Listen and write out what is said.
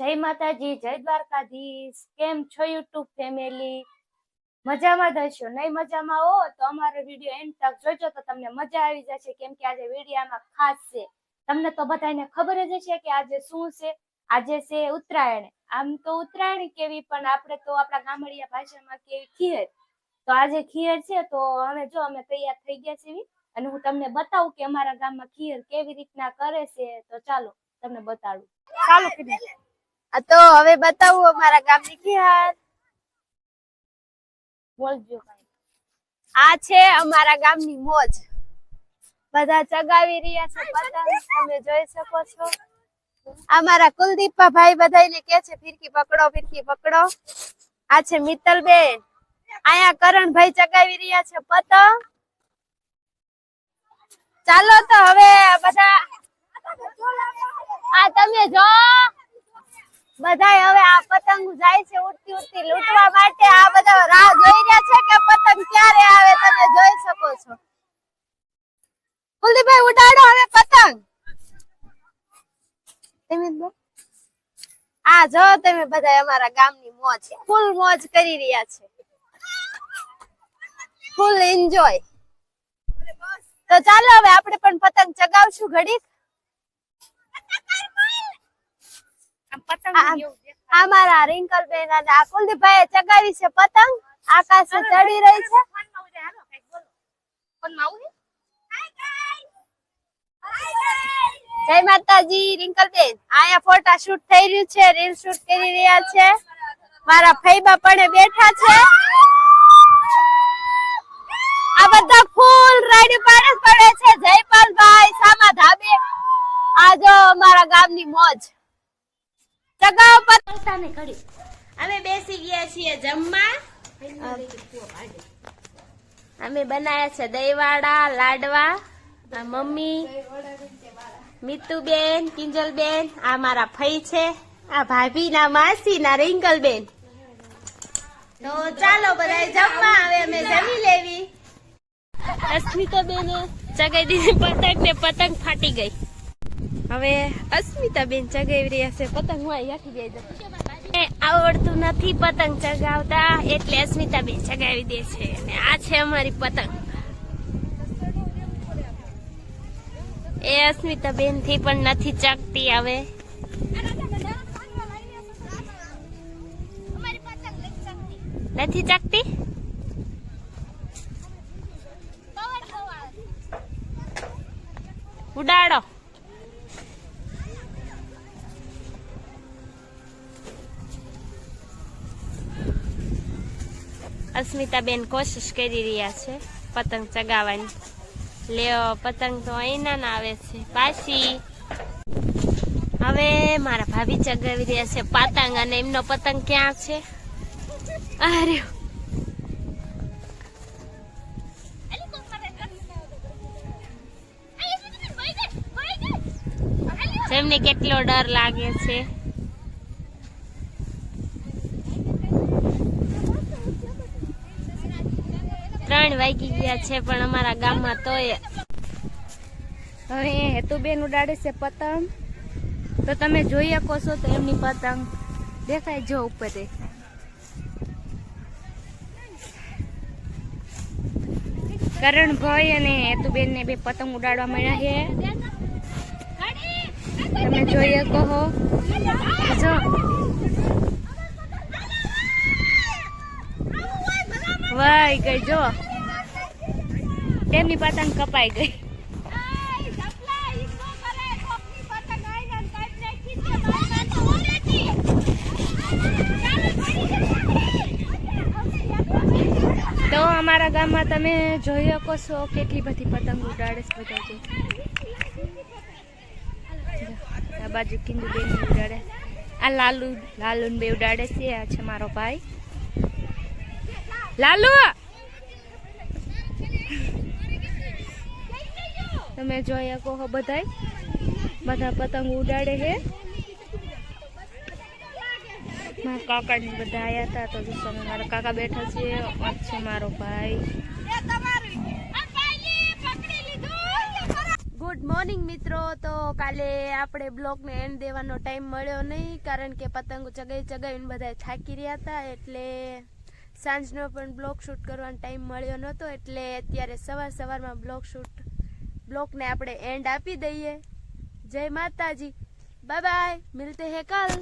જય માતાજી, જય દ્વારકાધીશ. કેમ છો યુટ્યુબ ફેમિલી? મજામાં જ નહીં મજામાં હો? તો અમારો વીડિયો એન્ડ તક જોજો તો તમને મજા આવી જશે. કેમ કે આજે વિડીયામાં ખાસ છે. તમને તો બધાને ખબર જ છે કે આજે શું છે? આજે છે ઉત્તરાયણ. આમ તો ઉત્તરાયણ કેવી, પણ આપણે તો આપણા ગામડિયા ભાષામાં કેવી ખીર. તો આજે ખીર છે, તો અમે જો, અમે તૈયાર થઈ ગયા છીએ. અને હું તમને બતાવું કે અમારા ગામમાં ખીર કેવી રીતના કરે છે. તો ચાલો, તમને બતાડું. ચાલો કીધું. તો હવે બતાવું અમારા ગામની ખીહાર બોલજો આ છે અમારા ગામની મોજ. બધા ચગાવી રહ્યા છે પતંગ તમે જોઈ શકો છો. અમારા કુલદીપા ભાઈ બધાને કે છે, ફિરકી પકડો ફિરકી પકડો. આ છે મિત્તલબેન. આયા કરણભાઈ ચગાવી રહ્યા છે, પતંગ. ચાલો તો હવે બધા આ તમે જો બધાય હવે આ પતંગ જાય છે ઉડતી ઉડતી લૂંટવા માટે. આ બધા રાહ જોઈ રહ્યા છે કે પતંગ ક્યારે આવે તમે જોઈ શકો છો. કુલદીપભાઈ, ઉડાડો હવે પતંગ. આ જો તમે બધા અમારા ગામની મોજ ફૂલ મોજ કરી રહ્યા છે. ફૂલ એન્જોય તો ચાલો હવે આપણે પણ પતંગ ચગાવશું ઘડીક. આ- મારા રિંકલ બેન અને આ કુલદીપભાઈ ચગાવી છે પતંગ. આકાશે ચડી રહી છે? જય માતાજી રિંકલ બેન. આયા ફોટા શૂટ થઈ રહ્યું છે રીલ શૂટ કરી રહ્યા છે. મારા ફઈબા પણ બેઠા છે. આ બધા ફૂલ રાડી પાડે પડે છે જયપાલભાઈ સામા ધાબે. આ જો અમારા ગામની મોજ. ચગાવ પતંગ ઘડી. અમે બેસી ગયા છીએ જમવા. અમે બનાયા છે દહીંવાડા લાડવા આ મમ્મી મીતુબેન કિંજલબેન આ મારા ફઈ છે આ ભાભીના માસીના રિંકલબેન. તો ચાલો બધા જમવા હવે અમે જમી લેવી. અસ્મિતાબેને ચગાઈ દીધી પતંગ ને પતંગ ફાટી ગઈ. હવે અસ્મિતાબેન ચગાવી રહ્યા છે. પતંગ હું અહીં યાઠી જાય આવડતું નથી પતંગ ચગાવતા, એટલે અસ્મિતાબેન ચગાવી દે છે. અને આ છે અમારી પતંગ. એ અસ્મિતાબેનથી પણ નથી ચગતી હવે. નથી ચગતી? ઉડાડો. અસ્મિતાબેન કોશિશ કરી રહ્યા છે, પતંગ ચગાવવાની. લ્યો, પતંગ તો અહીંના ના આવે છે. પાછી. હવે મારા ભાભી ચગાવી રહ્યા છે પતંગ અને એમનો પતંગ ક્યાં છે? અરે. જેમને કેટલો ડર લાગે છે. ત્રણ વાગી ગયા છે, પણ અમારા ગામમાં તોય હવે હેતુબેન ઉડાડે છે પતંગ. તો તમે જોઈ શકો છો તો એમની પતંગ દેખાય જો ઉપર કરણભાઈ અને હેતુબેન ને બે પતંગ ઉડાડવા મળ્યા છે. તમે જોઈ શકો છો જો. વાય ગઈ જો. તેમની પતંગ કપાઈ ગઈ. તો અમારા ગામમાં તમે જોઈ શકો છો કેટલી બધી પતંગ ઉડાડે છે બધા જો. આ બાજુ કિંદુ બેન ઉડાડે. આ લાલુ લાલુ બે ઉડાડે છે આ છે મારો ભાઈ. લાલુ! તમે જો અહીંયા કહો બધા બધા પતંગ ઉડાડે છે. મારા કાકા ને બધા આયા હતા તો જો મારા કાકા બેઠા છે. છે મારો ભાઈ. ગુડ મોર્નિંગ મિત્રો. તો કાલે આપણે બ્લોગને એન્ડ દેવાનો ટાઈમ મળ્યો નહીં, કારણ કે પતંગ ચગાઈ ચગાવીને બધા થાકી રહ્યા હતા એટલે સાંજનો પણ બ્લોક શૂટ કરવાનો ટાઈમ મળ્યો નહોતો, એટલે અત્યારે સવાર સવારમાં બ્લોક શૂટ બ્લોક ને આપણે એન્ડ આપી દઈએ. જય માતાજી. બાય બાય મિલતે હે કલ.